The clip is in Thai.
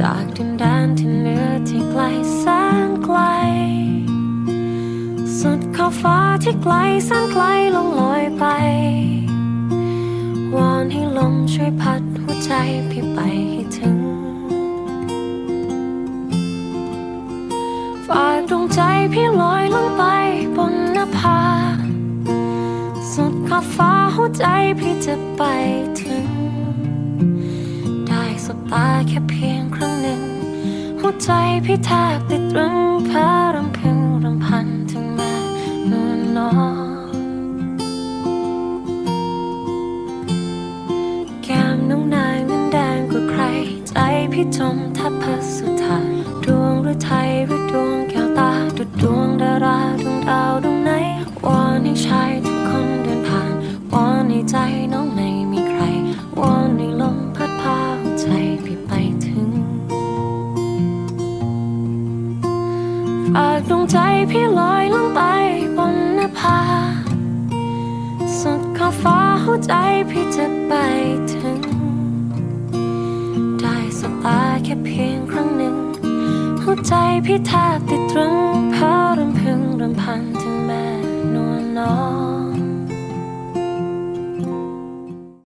จากดินแดนที่เหนือที่ไกลแสนไกล สุดขอบฟ้าที่ไกลแสนไกลลงลอยไป วอนให้ลมช่วยพัดหัวใจพี่ไปให้ถึงฝากดวงใจพี่ลอยลงไปบนนภา สุดขอบฟ้าหัวใจพี่จะไปถึง ได้สบตาแค่เพียงครั้ง หนึ่งหัวใจพี่แทบติดตรึงพอรำพึงรำพันถึงแม่นวลนอนแก้มน้องนางนั้นแดงกว่าใคร ใจพี่จมแทบพัสสุธาดวงหรือไทยหรือดวงแก้วตาดุดดวงดาราดวงดาวดวงไหนวอนให้ชาย อาจดวงใจพี่ลอยลงไปบนนภา สุดขอบฟ้าหัวใจพี่จะไปถึง ได้สบตาแค่เพียงครั้งหนึ่ง หัวใจพี่แทบติดตรึงเพอ